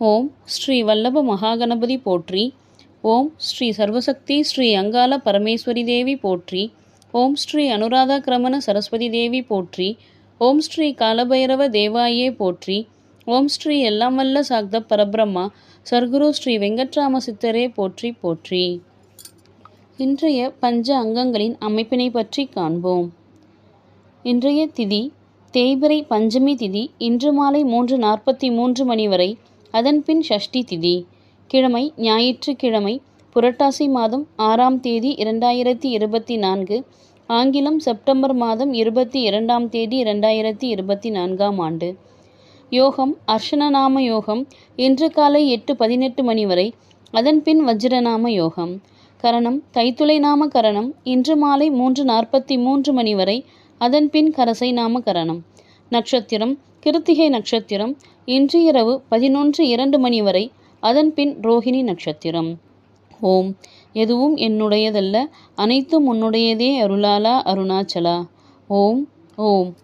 ஓம் ஸ்ரீ வல்லப மகாகணபதி போற்றி. ஓம் ஸ்ரீ சர்வசக்தி ஸ்ரீ அங்காள பரமேஸ்வரி தேவி போற்றி. ஓம் ஸ்ரீ அனுராதா கிரமண சரஸ்வதி தேவி போற்றி. ஓம் ஸ்ரீ காலபைரவ தேவாயே போற்றி. ஓம் ஸ்ரீ எல்லாம் வல்ல சாக்த பரபிரம்மா சர்க்குரு ஸ்ரீ வெங்கட்ராம சித்தரே போற்றி போற்றி. இன்றைய பஞ்ச அங்கங்களின் அமைப்பினை பற்றி காண்போம். இன்றைய திதி தேய்பிரை பஞ்சமி திதி இன்று மாலை மூன்று நாற்பத்தி மூன்று மணி வரை அதன்பின் ஷஷ்டி திதி. கிழமை ஞாயிற்றுக்கிழமை புரட்டாசி மாதம் ஆறாம் தேதி இரண்டாயிரத்தி இருபத்தி நான்கு ஆங்கிலம் செப்டம்பர் மாதம் இருபத்தி இரண்டாம் தேதி இரண்டாயிரத்தி இருபத்தி நான்காம் ஆண்டு. யோகம் அர்ஷனநாம யோகம் இன்று காலை எட்டு பதினெட்டு மணி வரை அதன்பின் வஜ்ரநாம யோகம். கரணம் கைத்துளை நாம கரணம் இன்று மாலை மூன்று நாற்பத்தி மூன்று மணி வரை அதன்பின் கரசை நாம கரணம். நட்சத்திரம் கிருத்திகை நட்சத்திரம் இன்று இரவு பதினொன்று இரண்டு மணி வரை அதன்பின் ரோஹிணி நட்சத்திரம். ஓம். எதுவும் என்னுடையதல்ல அனைத்தும் உன்னுடையதே அருளாலா அருணாச்சலா. ஓம். ஓம்.